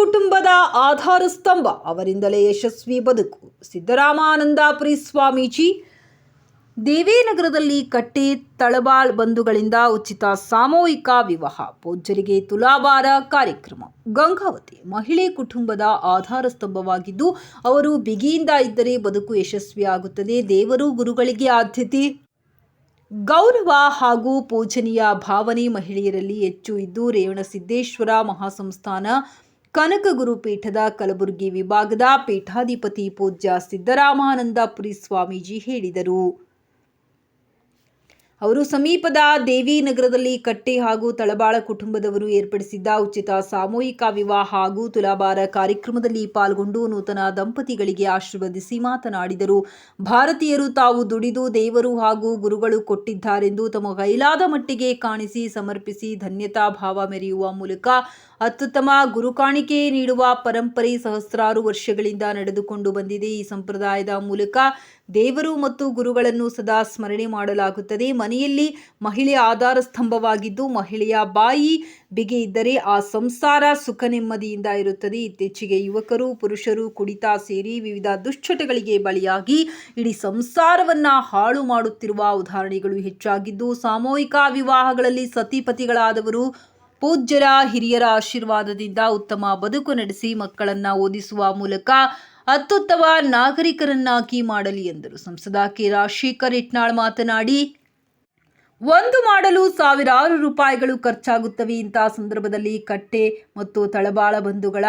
ಕುಟುಂಬದ ಆಧಾರ ಸ್ತಂಭ, ಅವರಿಂದಲೇ ಯಶಸ್ವಿ ಬದುಕು. ಸಿದ್ದರಾಮಾನಂದಾಪುರಿ ಸ್ವಾಮೀಜಿ, ದೇವೇನಗರದಲ್ಲಿ ಕಟ್ಟೆ ತಳಬಾಳ್ ಬಂಧುಗಳಿಂದ ಉಚಿತ ಸಾಮೂಹಿಕ ವಿವಾಹ, ಪೂಜ್ಯರಿಗೆ ತುಲಾಭಾರ ಕಾರ್ಯಕ್ರಮ. ಗಂಗಾವತಿ ಮಹಿಳೆ ಕುಟುಂಬದ ಆಧಾರ ಸ್ತಂಭವಾಗಿದ್ದು, ಅವರು ಬಿಗಿಯಿಂದ ಇದ್ದರೆ ಬದುಕು ಯಶಸ್ವಿಯಾಗುತ್ತದೆ. ದೇವರು ಗುರುಗಳಿಗೆ ಆದ್ಯತೆ. ಗೌರವ ಹಾಗೂ ಪೂಜನೀಯ ಭಾವನೆ ಮಹಿಳೆಯರಲ್ಲಿ ಹೆಚ್ಚು ಇದ್ದು ರೇವಣಸಿದ್ದೇಶ್ವರ ಮಹಾಸಂಸ್ಥಾನ ಕನಕ ಗುರುಪೀಠದ ಕಲಬುರಗಿ ವಿಭಾಗದ ಪೀಠಾಧಿಪತಿ ಪೂಜ್ಯ ಸಿದ್ದರಾಮಾನಂದಪುರಿ ಸ್ವಾಮೀಜಿ ಹೇಳಿದರು. ಅವರು ಸಮೀಪದ ದೇವಿ ನಗರದಲ್ಲಿ ಕಟ್ಟೆ ಹಾಗೂ ತಳಬಾಳ ಕುಟುಂಬದವರು ಏರ್ಪಡಿಸಿದ್ದ ಉಚಿತ ಸಾಮೂಹಿಕ ವಿವಾಹ ಹಾಗೂ ತುಲಾಭಾರ ಕಾರ್ಯಕ್ರಮದಲ್ಲಿ ಪಾಲ್ಗೊಂಡು ನೂತನ ದಂಪತಿಗಳಿಗೆ ಆಶೀರ್ವದಿಸಿ ಮಾತನಾಡಿದರು. ಭಾರತೀಯರು ತಾವು ದುಡಿದು ದೇವರು ಹಾಗೂ ಗುರುಗಳು ಕೊಟ್ಟಿದ್ದಾರೆಂದು ತಮ್ಮ ಕೈಲಾದ ಮಟ್ಟಿಗೆ ಕಾಣಿಸಿ ಸಮರ್ಪಿಸಿ ಧನ್ಯತಾ ಭಾವ ಮೆರೆಯುವ ಮೂಲಕ ಅತ್ಯುತ್ತಮ ಗುರು ಕಾಣಿಕೆ ನೀಡುವ ಪರಂಪರೆ ಸಹಸ್ರಾರು ವರ್ಷಗಳಿಂದ ನಡೆದುಕೊಂಡು ಬಂದಿದೆ. ಈ ಸಂಪ್ರದಾಯದ ಮೂಲಕ ದೇವರು ಮತ್ತು ಗುರುಗಳನ್ನು ಸದಾ ಸ್ಮರಣೆ ಮಾಡಲಾಗುತ್ತದೆ. ಮನೆಯಲ್ಲಿ ಮಹಿಳೆ ಆಧಾರ ಸ್ತಂಭವಾಗಿದ್ದು, ಮಹಿಳೆಯ ಬಾಯಿ ಬಿಗೆ ಇದ್ದರೆ ಆ ಸಂಸಾರ ಸುಖ ನೆಮ್ಮದಿಯಿಂದ ಇರುತ್ತದೆ. ಇತ್ತೀಚೆಗೆ ಯುವಕರು, ಪುರುಷರು ಕುಡಿತ ಸೇರಿ ವಿವಿಧ ದುಶ್ಚಟಗಳಿಗೆ ಬಲಿಯಾಗಿ ಇಡೀ ಸಂಸಾರವನ್ನ ಹಾಳು ಮಾಡುತ್ತಿರುವ ಉದಾಹರಣೆಗಳು ಹೆಚ್ಚಾಗಿದ್ದು, ಸಾಮೂಹಿಕ ವಿವಾಹಗಳಲ್ಲಿ ಸತಿಪತಿಗಳಾದವರು ಪೂಜ್ಯರ ಹಿರಿಯರ ಆಶೀರ್ವಾದದಿಂದ ಉತ್ತಮ ಬದುಕು ನಡೆಸಿ ಮಕ್ಕಳನ್ನ ಓದಿಸುವ ಮೂಲಕ ಅತ್ಯುತ್ತಮ ನಾಗರಿಕರನ್ನಾಗಿ ಮಾಡಲಿ ಎಂದರು. ಸಂಸದ ಕೆ. ರಾಜಶೇಖರ್ ಇಟ್ನಾಳ್ ಮಾತನಾಡಿ, ಒಂದು ಮಾಡಲು ಸಾವಿರಾರು ರೂಪಾಯಿಗಳು ಖರ್ಚಾಗುತ್ತವೆ. ಇಂತಹ ಸಂದರ್ಭದಲ್ಲಿ ಕಟ್ಟೆ ಮತ್ತು ತಳಬಾಳ ಬಂಧುಗಳ,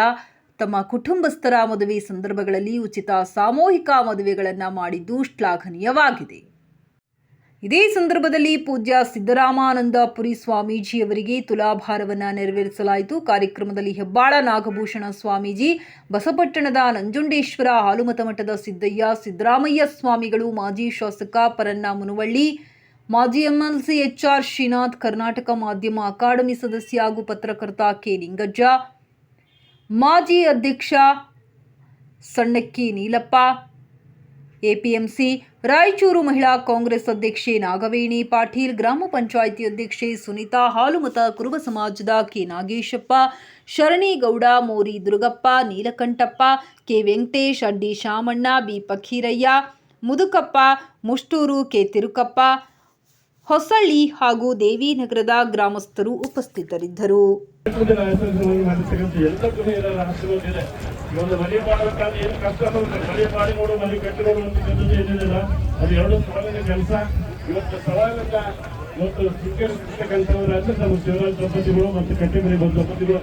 ತಮ್ಮ ಕುಟುಂಬಸ್ಥರ ಮದುವೆ ಸಂದರ್ಭಗಳಲ್ಲಿ ಉಚಿತ ಸಾಮೂಹಿಕ ಮದುವೆಗಳನ್ನು ಮಾಡಿದ್ದು ಶ್ಲಾಘನೀಯವಾಗಿದೆ. ಇದೇ ಸಂದರ್ಭದಲ್ಲಿ ಪೂಜ್ಯ ಸಿದ್ದರಾಮಾನಂದ ಪುರಿ ಸ್ವಾಮೀಜಿಯವರಿಗೆ ತುಲಾಭಾರವನ್ನು ನೆರವೇರಿಸಲಾಯಿತು. ಕಾರ್ಯಕ್ರಮದಲ್ಲಿ ಹೆಬ್ಬಾಳ ನಾಗಭೂಷಣ ಸ್ವಾಮೀಜಿ, ಬಸಪಟ್ಟಣದ ನಂಜುಂಡೇಶ್ವರ ಹಾಲುಮತ ಮಠದ ಸಿದ್ದಯ್ಯ, ಸಿದ್ದರಾಮಯ್ಯ ಸ್ವಾಮಿಗಳು, ಮಾಜಿ ಶಾಸಕ ಪರನ್ನ ಮುನವಳ್ಳಿ, ಮಾಜಿ ಎಂಎಲ್ಸಿ ಎಚ್ಆರ್ ಶ್ರೀನಾಥ್, ಕರ್ನಾಟಕ ಮಾಧ್ಯಮ ಅಕಾಡೆಮಿ ಸದಸ್ಯ ಹಾಗೂ ಪತ್ರಕರ್ತ ಕೆ ನಿಂಗಜ್ಜ ಮಾಜಿ ಅಧ್ಯಕ್ಷ ಸಣ್ಣಕ್ಕಿ ನೀಲಪ್ಪ ಎಪಿಎಂಸಿ, ರಾಯಚೂರು ಮಹಿಳಾ ಕಾಂಗ್ರೆಸ್ ಅಧ್ಯಕ್ಷೆ ನಾಗವೇಣಿ ಪಾಟೀಲ್, ಗ್ರಾಮ ಪಂಚಾಯಿತಿ ಅಧ್ಯಕ್ಷೆ ಸುನೀತಾ ಹಾಲುಮತ ಕುರುಬ ಸಮಾಜದ K Nageshappa Sharanigouda Mori Durgappa, Neelakanthappa, K Venkatesh, Addi Shamanna, B Pakkirayya Mudukappa, Mushtur K Tirukappa, Hosalli ಹಾಗೂ ದೇವಿನಗರದ ಗ್ರಾಮಸ್ಥರು ಉಪಸ್ಥಿತರಿದ್ದರು. ಒಂದು ಮನೆ ಮಾಡಬೇಕಾದ್ರೆ ಏನು ಕಷ್ಟ ಅನ್ನೋದು ಮನೆ ಮಾಡಿ ನೋಡು, ಮನೆ ಕಟ್ಟಿ ಅಂತ ಅಂತಕ್ಕಂಥದ್ದು ಏನಿಲ್ಲ ಅದು ಎರಡು ಸವಾಲಿನ ಕೆಲಸ. ಇವತ್ತು ಸವಾಲನ್ನ ಇವತ್ತು ಸ್ವೀಕರಿಸಿರ್ತಕ್ಕಂಥವ್ರು ಅಂದ್ರೆ ನಮ್ಮ ಶಿವರಾಜ್ ದಂಪತಿಗಳು ಮತ್ತು ಕಟ್ಟಿಮರಿ ಬಂದ ದಂಪತಿಗಳು.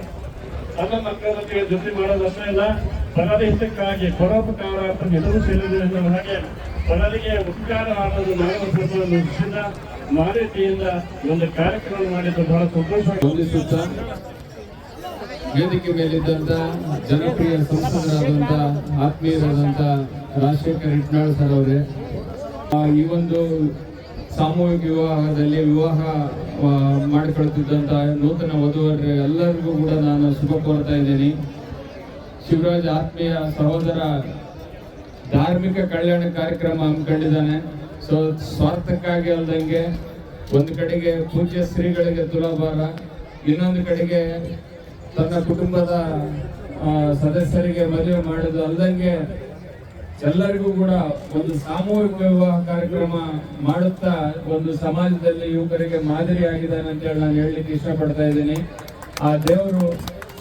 ಅನ್ನ ಮಕ್ಕಳೊಂದಿಗೆ ಜೊತೆ ಮಾಡೋದಷ್ಟೇ ಇಲ್ಲ ಪರದೇಶಕ್ಕಾಗಿ ಪರೋಪಕಾರ ಅಂತ ಎಲ್ಲರೂ ಸೇರಿದೆ ಹಾಗೆ ಪರರಿಗೆ ಉಪಕಾರ ಮಾಡೋದು ನಾವು ನಿಶ್ಚಿತ ಮಾನ್ಯತೆಯಿಂದ ಒಂದು ಕಾರ್ಯಕ್ರಮ ಮಾಡಿದ್ದು ಬಹಳ ಸಂತೋಷ. ವೇದಿಕೆ ಮೇಲಿದ್ದಂತ ಜನಪ್ರಿಯ ಸಂಸದರಾದಂತ ಆತ್ಮೀಯರಾದಂತ ರಾಜಶೇಖರ್ ಇಟ್ನಾಳ್ ಸರ್ ಅವರೇ. ಈ ಒಂದು ಸಾಮೂಹಿಕ ವಿವಾಹದಲ್ಲಿ ವಿವಾಹ ಮಾಡಿಕೊಳ್ತಿದ್ದಂಥ ನೂತನ ವಧುವರರು ಎಲ್ಲರಿಗೂ ಕೂಡ ನಾನು ಶುಭ ಕೋರ್ತಾ ಇದ್ದೀನಿ. ಶಿವರಾಜ್ ಆತ್ಮೀಯ ಸಹೋದರ ಧಾರ್ಮಿಕ ಕಲ್ಯಾಣ ಕಾರ್ಯಕ್ರಮ ಹಮ್ಮಿಕೊಂಡಿದ್ದಾನೆ. ಸೊ, ಸ್ವಾರ್ಥಕ್ಕಾಗಿ ಅಲ್ದಂಗೆ ಒಂದು ಕಡೆಗೆ ಪೂಜ್ಯ ಶ್ರೀಗಳಿಗೆ ತುಲಾಭಾರ, ಇನ್ನೊಂದು ಕಡೆಗೆ ತನ್ನ ಕುಟುಂಬದ ಸದಸ್ಯರಿಗೆ ಮದುವೆ ಮಾಡೋದು ಅಲ್ದಂಗೆ ಎಲ್ಲರಿಗೂ ಕೂಡ ಒಂದು ಸಾಮೂಹಿಕ ವಿವಾಹ ಕಾರ್ಯಕ್ರಮ ಮಾಡುತ್ತಾ ಒಂದು ಸಮಾಜದಲ್ಲಿ ಯುವಕರಿಗೆ ಮಾದರಿಯಾಗಿದ್ದಾನೆ ಅಂತ ಹೇಳಿ ನಾನು ಹೇಳಲಿಕ್ಕೆ ಇಷ್ಟಪಡ್ತಾ ಇದ್ದೀನಿ. ಆ ದೇವರು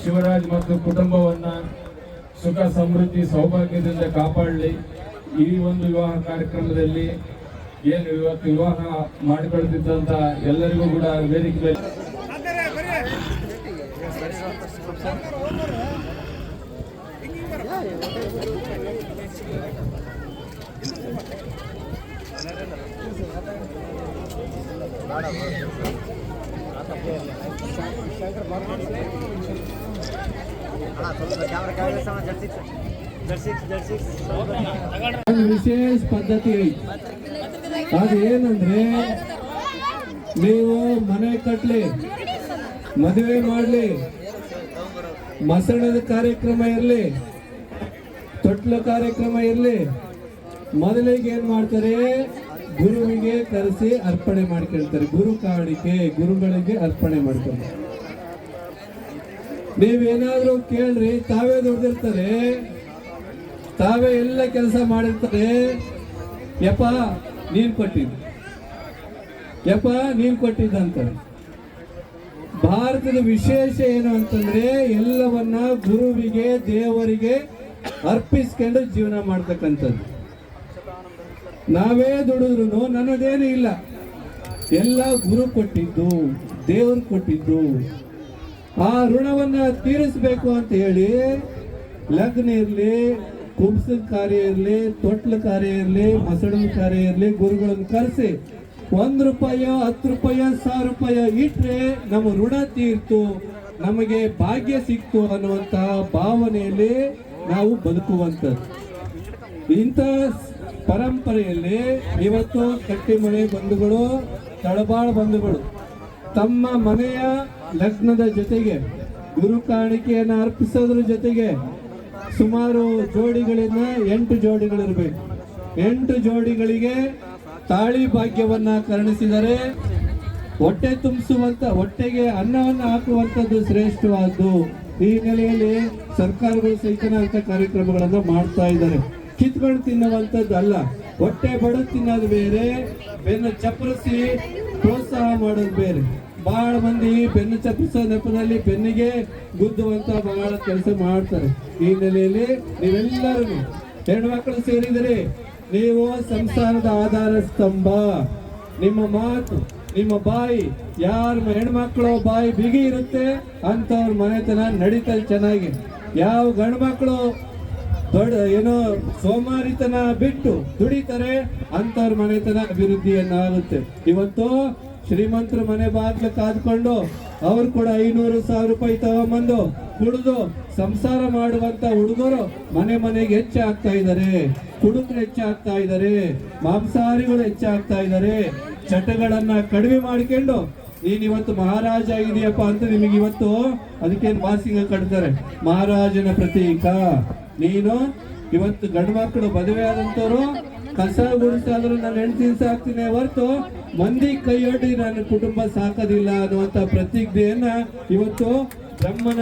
ಶಿವರಾಜ್ ಮತ್ತು ಕುಟುಂಬವನ್ನ ಸುಖ, ಸಮೃದ್ಧಿ, ಸೌಭಾಗ್ಯದಿಂದ ಕಾಪಾಡಲಿ. ಈ ಒಂದು ವಿವಾಹ ಕಾರ್ಯಕ್ರಮದಲ್ಲಿ ಏನು ಇವತ್ತು ವಿವಾಹ ಮಾಡಿಕೊಳ್ತಿದ್ದಂತ ಎಲ್ಲರಿಗೂ ಕೂಡ ವೇದಿಕೆ ಮೇಲೆ ಒಂದು ವಿಶೇಷ ಪದ್ಧತಿ. ಅದೇನಂದ್ರೆ ನೀವು ಮನೆ ಕಟ್ಲಿ, ಮದುವೆ ಮಾಡಲಿ, ಮಸಣದ ಕಾರ್ಯಕ್ರಮ ಇರಲಿ, ತೊಟ್ಲ ಕಾರ್ಯಕ್ರಮ ಇರಲಿ, ಮೊದಲಿಗೆ ಏನ್ ಮಾಡ್ತಾರೆ? ಗುರುವಿಗೆ ಕರೆಸಿ ಅರ್ಪಣೆ ಮಾಡ್ಕೊಳ್ತಾರೆ. ಗುರು ಕಾಣಿಕೆ, ಗುರುಗಳಿಗೆ ಅರ್ಪಣೆ ಮಾಡ್ತಾರೆ ನೀವೇನಾದ್ರೂ ಕೇಳ್ರಿ, ತಾವೇ ದುಡ್ದಿರ್ತಾರೆ ತಾವೇ ಎಲ್ಲ ಕೆಲಸ ಮಾಡಿರ್ತಾರೆ ಯಪ್ಪ, ನೀನ್ ಕೊಟ್ಟಿದ್ದು. ಯಪ್ಪ, ನೀನ್ ಕೊಟ್ಟಿದ್ದಂತಾರೆ ಭಾರತದ ವಿಶೇಷ ಏನು ಅಂತಂದ್ರೆ, ಎಲ್ಲವನ್ನ ಗುರುವಿಗೆ, ದೇವರಿಗೆ ಅರ್ಪಿಸ್ಕೊಂಡು ಜೀವನ ಮಾಡ್ತಕ್ಕಂಥದ್ದು. ನಾವೇ ದುಡಿದ್ರು ನನ್ನದೇನು ಇಲ್ಲ. ಎಲ್ಲ ಗುರು ಕೊಟ್ಟಿದ್ದು, ದೇವರು ಕೊಟ್ಟಿದ್ದು. ಆ ಋಣವನ್ನ ತೀರಿಸಬೇಕು ಅಂತ ಹೇಳಿ, ಲಗ್ನ ಇರಲಿ, ಕುಂಬಸದ ಕಾರ್ಯ ಇರಲಿ, ತೊಟ್ಲ ಕಾರ್ಯ ಇರಲಿ ಮಸಣದ ಕಾರ್ಯ ಇರಲಿ, ಗುರುಗಳನ್ನು ಕರೆಸಿ, ಒಂದು ರೂಪಾಯೋ, ಹತ್ತು ರೂಪಾಯಿ, ಸಾವಿರ ರೂಪಾಯಿ ಇಟ್ಟರೆ ನಮ್ಮ ಋಣ ತೀರ್ತು, ನಮಗೆ ಭಾಗ್ಯ ಸಿಕ್ತು ಅನ್ನುವಂತಹ ಭಾವನೆಯಲ್ಲಿ ನಾವು ಬದುಕುವಂಥದ್ದು. ಇಂಥ ಪರಂಪರೆಯಲ್ಲಿ ಇವತ್ತು ಕಟ್ಟಿಮನೆ ಬಂಧುಗಳು, ತಳಬಾಳ ಬಂಧುಗಳು, ತಮ್ಮ ಮನೆಯ ಲಗ್ನದ ಜೊತೆಗೆ, ಗುರು ಕಾಣಿಕೆಯನ್ನು ಅರ್ಪಿಸೋದ್ರ ಜೊತೆಗೆ ಸುಮಾರು ಜೋಡಿಗಳಿಂದ ಎಂಟು ಜೋಡಿಗಳಿರಬೇಕು. ಎಂಟು ಜೋಡಿಗಳಿಗೆ ತಾಳಿ ಭಾಗ್ಯವನ್ನ ಕರುಣಿಸಿದರೆ ಹೊಟ್ಟೆ ತುಂಬಿಸುವಂತ, ಹೊಟ್ಟೆಗೆ ಅನ್ನವನ್ನು ಹಾಕುವಂಥದ್ದು ಶ್ರೇಷ್ಠವಾದ್ದು. ಈ ನೆಲೆಯಲ್ಲಿ ಸರ್ಕಾರಗಳು ಸಹಿತ ಕಾರ್ಯಕ್ರಮಗಳನ್ನು ಮಾಡ್ತಾ ಇದ್ದಾರೆ. ಕಿತ್ಕೊಂಡು ತಿನ್ನುವಂಥದ್ದು ಅಲ್ಲ ಹೊಟ್ಟೆ ಬಡ ತಿನ್ನೋದು ಬೇರೆ, ಬೆನ್ನು ಚಪ್ಪರಿಸಿ ಪ್ರೋತ್ಸಾಹ ಮಾಡೋದು ಬೇರೆ. ಬಹಳ ಮಂದಿ ಬೆನ್ನು ಚಪ್ರಸ ನೆಪದಲ್ಲಿ ಬೆನ್ನಿಗೆ ಗುದ್ದುವಂತ ಬಹಳ ಕೆಲಸ ಮಾಡ್ತಾರೆ. ಈ ನೆಲೆಯಲ್ಲಿ ನೀವೆಲ್ಲರೂ ಹೆಣ್ಮಕ್ಳು ಸೇರಿದರೆ ನೀವು ಸಂಸಾರದ ಆಧಾರ ಸ್ತಂಭ. ನಿಮ್ಮ ಮಾತು, ನಿಮ್ಮ ಬಾಯಿ, ಯಾರ ಹೆಣ್ಮಕ್ಳು ಬಾಯಿ ಬಿಗಿ ಇರುತ್ತೆ ಅಂತವ್ರ ಮನೆತನ ನಡೀತದೆ ಚೆನ್ನಾಗಿ. ಯಾವ ಗಂಡ್ಮಕ್ಳು ದೊಡ್ಡ ಏನೋ ಸೋಮಾರಿತನ ಬಿಟ್ಟು ದುಡಿತಾರೆ, ಅಂತವ್ರ ಮನೆತನ ಅಭಿವೃದ್ಧಿಯನ್ನಾಗುತ್ತೆ. ಇವತ್ತು ಶ್ರೀಮಂತರ ಮನೆ ಬಾಗ್ಲ ಕಾದ್ಕೊಂಡು ಅವ್ರು ಕೂಡ ಐನೂರು ಸಾವಿರ ರೂಪಾಯಿ ತಗೊಂಬಂದು ಕುಡಿದು ಸಂಸಾರ ಮಾಡುವಂತ ಹುಡುಗರು ಮನೆ ಮನೆಗೆ ಹೆಚ್ಚಾಗ್ತಾ ಇದ್ದಾರೆ. ಕುಡುಕರು ಹೆಚ್ಚಾಗ್ತಾ ಇದ್ದಾರೆ. ಮಾಂಸಾಹಾರಿಗಳು ಹೆಚ್ಚಾಗ್ತಾ ಇದ್ದಾರೆ. ಚಟಗಳನ್ನ ಕಡಿಮೆ ಮಾಡ್ಕೊಂಡು, ನೀನ್ ಇವತ್ತು ಮಹಾರಾಜ ಆಗಿದೆಯಪ್ಪ ಅಂತ ನಿಮಗೆ ಇವತ್ತು ಅದಕ್ಕೆ ಮಾಸಿಂಗ ಕಟ್ತಾರೆ? ಮಹಾರಾಜನ ಪ್ರತೀಕ. ನೀನು ಇವತ್ತು ಗಂಡು ಮಕ್ಕಳು ಮದುವೆ ಆದಂತವ್ರು ಕಸ ಗುಡಿಸಾದ್ರು ನಾನು ಹೆಂಡತಿ ಸಾಕ್ತೀನಿ ಹೊರತು ಮಂದಿ ಕೈಯೊಡ್ಡಿ ನನ್ನ ಕುಟುಂಬ ಸಾಕೋದಿಲ್ಲ ಅನ್ನುವಂತ ಪ್ರತಿಜ್ಞೆಯನ್ನ ಇವತ್ತು ಬ್ರಹ್ಮನ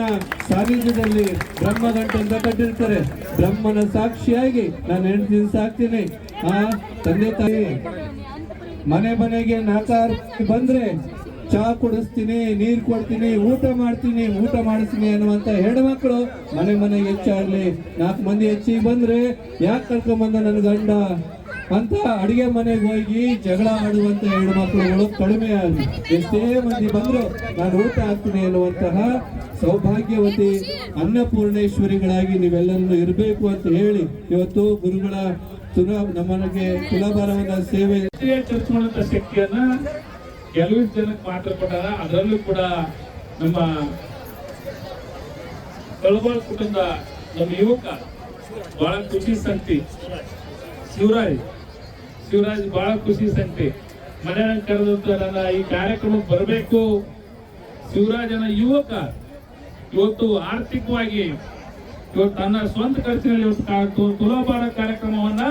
ಸಾನ್ನಿಧ್ಯದಲ್ಲಿ ಬ್ರಹ್ಮ ಅಂತ ಕಟ್ಟಿರ್ತಾರೆ. ಬ್ರಹ್ಮನ ಸಾಕ್ಷಿಯಾಗಿ ನಾನು ಹೆಂಡತಿ ಸಾಕ್ತೀನಿ ಆ ತಂದೆ ತಾಯಿ ಮನೆ ಮನೆಗೆ ನಾಕಾರ ಬಂದ್ರೆ ಚಾ ಕುಡಿಸ್ತೀನಿ, ನೀರು ಕೊಡ್ತೀನಿ, ಊಟ ಮಾಡ್ತೀನಿ, ಊಟ ಮಾಡಿಸ್ತೀನಿ ಅನ್ನುವಂತ ಹೆಣ್ಮಕ್ಳು ಮನೆ ಮನೆಗೆ ಹೆಚ್ಚಾಗ್ಲಿ ನಾಲ್ಕು ಮಂದಿ ಹೆಚ್ಚಿಗೆ ಬಂದ್ರೆ ಯಾಕೆ ಕರ್ಕೊಂಬಂದ ನನ್ನ ಗಂಡ? ಅಂತ ಅಡಿಗೆ ಮನೆಗೆ ಹೋಗಿ ಜಗಳ ಆಡುವಂತ ಹೆಣ್ಮಕ್ಳುಗಳು ಕಡಿಮೆ ಆಗಲಿ ಎಷ್ಟೇ ಮಂದಿ ಬಂದ್ರು ನಾನು ಊಟ ಹಾಕ್ತೀನಿ ಅನ್ನುವಂತಹ ಸೌಭಾಗ್ಯವತಿ ಅನ್ನಪೂರ್ಣೇಶ್ವರಿಗಳಾಗಿ ನೀವೆಲ್ಲರೂ ಇರಬೇಕು ಅಂತ ಹೇಳಿ ಇವತ್ತು ಗುರುಗಳ ತುಲ ನಮಗೆ ತುಲಾಭಾರವನ್ನ ಸೇವೆ ಶಕ್ತಿಯನ್ನ ಕೆಲವು ಜನಕ್ಕೆ ಮಾತ್ರ ಕೊಟ್ಟಾರ ಅದರಲ್ಲೂ ಕೂಡ ನಮ್ಮ ಕಳಬಾಳ್ ಕುಟುಂಬ, ನಮ್ಮ ಯುವಕ, ಬಹಳ ಖುಷಿ ಸಂತಿ. ಶಿವರಾಜ್ ಶಿವರಾಜ್ ಬಹಳ ಖುಷಿ ಸಂತಿ. ಮನೆಯ ಕರೆದಂತ ನನ್ನ ಈ ಕಾರ್ಯಕ್ರಮಕ್ಕೆ ಬರಬೇಕು. ಶಿವರಾಜನ ಯುವಕ, ಇವತ್ತು ಆರ್ಥಿಕವಾಗಿ ಇವತ್ತು ತನ್ನ ಸ್ವಂತ ಖರ್ಚಿನಲ್ಲಿ ಇವತ್ತು ತುಲಾಭಾರ ಕಾರ್ಯಕ್ರಮವನ್ನ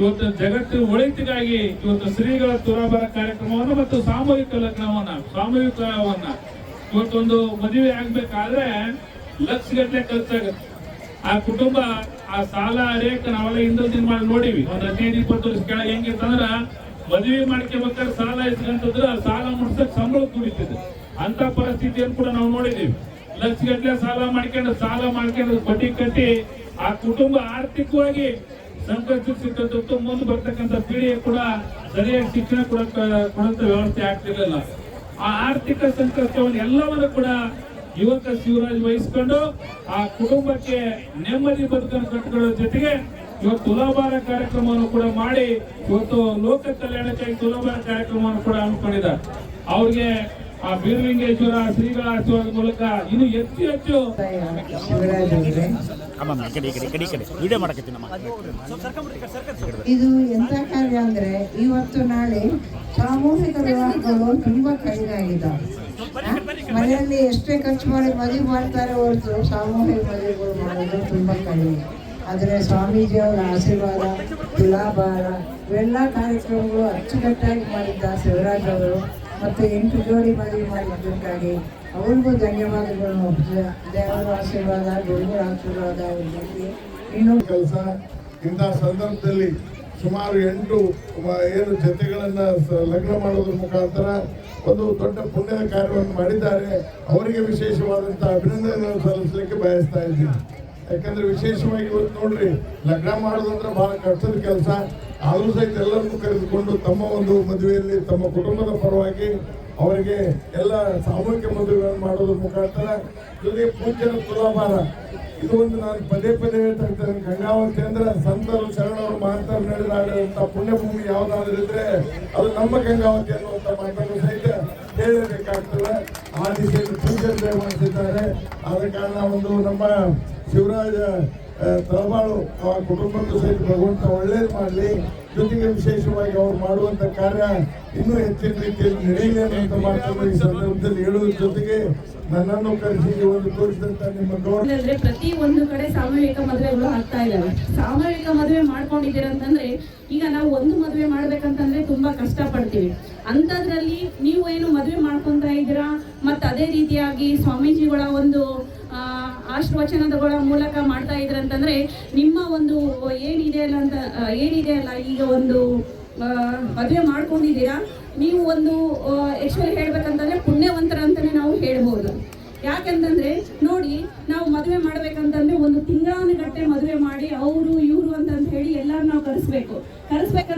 ಇವತ್ತು ಜಗತ್ತಿನ ಒಳಿತಿಗಾಗಿ ಇವತ್ತು ಶ್ರೀಗಳ ತುರಾಬರ ಕಾರ್ಯಕ್ರಮವನ್ನು ಮತ್ತು ಸಾಮೂಹಿಕ ಲಗ್ನವನ್ನ ಸಾಮೂಹಿಕವನ್ನ ಇವತ್ತೊಂದು ಮದುವೆ ಆಗ್ಬೇಕಾದ್ರೆ ಲಕ್ಷ ಗಟ್ಟಲೆ ಖರ್ಚಾಗುತ್ತೆ. ಆ ಕುಟುಂಬ, ಆ ಸಾಲ ರೇಖ ನಾವೆಲ್ಲ ಹಿಂದೆ ದಿನ ಮಾಡಿ ನೋಡಿವಿ. ಒಂದ್ ಹದಿನೈದು, ಇಪ್ಪತ್ತು ವರ್ಷ ಕೆಳಗೆ ಹೆಂಗಿತ್ತಂದ್ರ ಮದುವೆ ಮಾಡ್ಕೋಬೇಕಾದ್ರೆ ಸಾಲ ಇಸ್ಕೊಂತಿದ್ರೆ ಆ ಸಾಲ ಮುಟ್ಸಕ್ ಸಂಬಳ ಕುಡಿತಿದ್ರು ಅಂತ ಪರಿಸ್ಥಿತಿಯನ್ನು ಕೂಡ ನಾವು ನೋಡಿದೀವಿ. ಲಕ್ಷ ಗಟ್ಟಲೆ ಸಾಲ ಮಾಡ್ಕೊಂಡು ಸಾಲ ಮಾಡ್ಕೊಂಡು ಬಡ್ಡಿ ಕಟ್ಟಿ ಆ ಕುಟುಂಬ ಆರ್ಥಿಕವಾಗಿ ಸಂಕಷ್ಟಿರ್ತಕ್ಕಂಥದ್ದು ಮುಂದೆ ಬರ್ತಕ್ಕಂಥ ಪೀಳಿಗೆ ಕೂಡ ಸರಿಯಾಗಿ ಶಿಕ್ಷಣ ಕೊಡಕ್ಕ, ಕೊಡಂತ ವ್ಯವಸ್ಥೆ ಆಗ್ತಿರ್ಲಿಲ್ಲ. ಆ ಆರ್ಥಿಕ ಸಂಕಷ್ಟವನ್ನು ಎಲ್ಲವನ್ನು ಕೂಡ ಯುವಕ ಶಿವರಾಜ್ ವಹಿಸ್ಕೊಂಡು ಆ ಕುಟುಂಬಕ್ಕೆ ನೆಮ್ಮದಿ ಬದುಕನ್ನು ಕಟ್ಟಿಕೊಳ್ಳೋ ಜೊತೆಗೆ ಇವತ್ತು ತುಲಾಭಾರ ಕಾರ್ಯಕ್ರಮವನ್ನು ಕೂಡ ಮಾಡಿ ಇವತ್ತು ಲೋಕ ಕಲ್ಯಾಣಕ್ಕಾಗಿ ತುಲಾಭಾರ ಕಾರ್ಯಕ್ರಮವನ್ನು ಕೂಡ ಹಮ್ಮಿಕೊಂಡಿದ್ದಾರೆ. ಅವ್ರಿಗೆ ಆ ಬೀರಲಿಂಗೇಶ್ವರ ಶ್ರೀಗಳ ಆಶೀರ್ವಾದ ಮೂಲಕ ಇನ್ನು ಹೆಚ್ಚು ಹೆಚ್ಚು ಇದು ಎಂತ ಕಾರ್ಯ ಅಂದ್ರೆ ಇವತ್ತು ನಾಳೆ ಸಾಮೂಹಿಕ ವಿವಾಹಗಳು ತುಂಬಾ ಕಡಿಮೆ ಆಗಿದ್ದಾವೆ ಮನೆಯಲ್ಲಿ ಎಷ್ಟೇ ಖರ್ಚು ಮಾಡಿ ಮದುವೆ ಮಾಡ್ತಾರೆ ಹೊರತು ಸಾಮೂಹಿಕ ಮದುವೆಗಳು ಮಾಡೋದು ತುಂಬಾ ಕಡಿಮೆ. ಆದರೆ ಸ್ವಾಮೀಜಿಯವರ ಆಶೀರ್ವಾದ ತುಲಾಭಾರ ಇವೆಲ್ಲ ಕಾರ್ಯಕ್ರಮಗಳು ಅಚ್ಚುಕಟ್ಟಾಗಿ ಮಾಡಿದ್ದ ಶಿವರಾಜ್ ಅವರು ಮತ್ತು ಎಂಟು ಜೋಡಿ ಮದುವೆ ಮಾಡಿದ್ದಕ್ಕಾಗಿ ಅವ್ರಿಗೂ ಧನ್ಯವಾದಗಳು ದೇವರ ಆಶೀರ್ವಾದ, ಗುರುಗಳ ಆಶೀರ್ವಾದ ಇನ್ನೊಂದು ಇನ್ನು ಕೆಲಸ. ಇಂತಹ ಸಂದರ್ಭದಲ್ಲಿ ಸುಮಾರು ಎಂಟು ಏನು ಜತೆಗಳನ್ನ ಲಗ್ನ ಮಾಡೋದ್ರ ಮುಖಾಂತರ ಒಂದು ದೊಡ್ಡ ಪುಣ್ಯದ ಕಾರ್ಯವನ್ನು ಮಾಡಿದ್ದಾರೆ. ಅವರಿಗೆ ವಿಶೇಷವಾದಂಥ ಅಭಿನಂದನೆ ಸಲ್ಲಿಸಲಿಕ್ಕೆ ಬಯಸ್ತಾ ಇದ್ದೀನಿ. ಯಾಕಂದ್ರೆ ವಿಶೇಷವಾಗಿ ಇವತ್ತು ನೋಡ್ರಿ, ಲಗ್ನ ಮಾಡೋದಂದ್ರೆ ಬಹಳ ಕಷ್ಟದ ಕೆಲಸ. ಆದರೂ ಸಹಿತ ಎಲ್ಲರನ್ನು ಕರೆದುಕೊಂಡು ತಮ್ಮ ಒಂದು ಮದುವೆಯಲ್ಲಿ ತಮ್ಮ ಕುಟುಂಬದ ಪರವಾಗಿ ಅವರಿಗೆ ಎಲ್ಲ ಸಾಮೂಹಿಕ ಮದುವೆಗಳನ್ನು ಮಾಡೋದ್ರ ಮುಖಾಂತರ ಜೊತೆಗೆ ಪೂಜ್ಯರ ತುಲಾಭಾರ ಇದು ಒಂದು ನಾನು ಪದೇ ಪದೇ ಹೇಳ್ತಾ ಇರ್ತೇನೆ. ಗಂಗಾವತಿ ಅಂದ್ರೆ ಸಂತರು, ಶರಣರು ಮಹಂತರು ನಡೆದಾಡಿದಂತ ಪುಣ್ಯಭೂಮಿ ಯಾವ್ದಾದ್ರು ಇದ್ರೆ ಅದು ನಮ್ಮ ಗಂಗಾವತಿ ಅನ್ನುವಂತ ಮಾತನ್ನು ಸಹಿತ ಹೇಳಬೇಕಾಗ್ತದೆ. ಆ ದಿಸೆಯಲ್ಲಿ ಪೂಜೆ ಮಾಡಿಸಿದ್ದಾರೆ ಆದ ಕಾರಣ ಒಂದು ನಮ್ಮ ಶಿವರಾಜ ತಳಬಾಳು ಆ ಕುಟುಂಬಕ್ಕೂ ಸಹಿತ ಭಗವಂತ ಒಳ್ಳೇದು ಮಾಡಲಿ. ಜೊತೆಗೆ ವಿಶೇಷವಾಗಿ ಅವ್ರು ಮಾಡುವಂತ ಕಾರ್ಯ ಇನ್ನೂ ಹೆಚ್ಚಿನ ರೀತಿಯಲ್ಲಿ ನಡೆಯಲಿ ಅಂತ ಮಾತನ್ನು ಈ ಸಂದರ್ಭದಲ್ಲಿ ಹೇಳುವುದ್ರ ಜೊತೆಗೆ ನನ್ನನ್ನು ಕರೆಸಿ ಒಂದು ತೋರಿಸಿದಂತ ನಿಮ್ಮ ಗೌರವ ಪ್ರತಿ ಒಂದು ಕಡೆ ಸಾಮೂಹಿಕ ಮದುವೆಗಳು ಆಗ್ತಾ ಇದ್ದಾವೆ. ಸಾಮೂಹಿಕ ಮದುವೆ ಮಾಡ್ಕೊಂಡಿದ್ದೀರ ಅಂತಂದ್ರೆ ಈಗ ನಾವು ಒಂದು ಮದುವೆ ಮಾಡ್ಬೇಕಂತಂದ್ರೆ ತುಂಬಾ ಕಷ್ಟ ಪಡ್ತೀವಿ ಅಂಥದ್ರಲ್ಲಿ ನೀವು ಏನು ಮದುವೆ ಮಾಡ್ಕೊಂತ ಅದೇ ರೀತಿಯಾಗಿ ಸ್ವಾಮೀಜಿಗಳ ಒಂದು ಆ, ಆಶೀರ್ವಚನಗಳ ಮೂಲಕ ಮಾಡ್ತಾ ಇದ್ರ ಅಂತಂದ್ರೆ ನಿಮ್ಮ ಒಂದು ಏನಿದೆ ಅಲ್ಲ ಅಂತ ಏನಿದೆ ಅಲ್ಲ ಈಗ ಒಂದು ಮದುವೆ ಮಾಡ್ಕೊಂಡಿದ್ದೀರಾ? ನೀವು ಒಂದು ಆಕ್ಚುಲಿ ಹೇಳ್ಬೇಕಂತಂದ್ರೆ ಪುಣ್ಯವಂತರ ಅಂತಾನೆ ನಾವು ಹೇಳ್ಬೋದು. ಯಾಕಂತಂದ್ರೆ ನೋಡಿ ನಾವು ಮದುವೆ ಮಾಡ್ಬೇಕಂತಂದ್ರೆ ಒಂದು ತಿಂಗಳಾನುಗಟ್ಟೆ ಮದುವೆ ಮಾಡಿ ಅವರು ಇವರು ಅಂತ ಹೇಳಿ ಎಲ್ಲಾರು ನಾವು ಕರೆಸ್ಬೇಕು. ಕರೆಸ್ಬೇಕು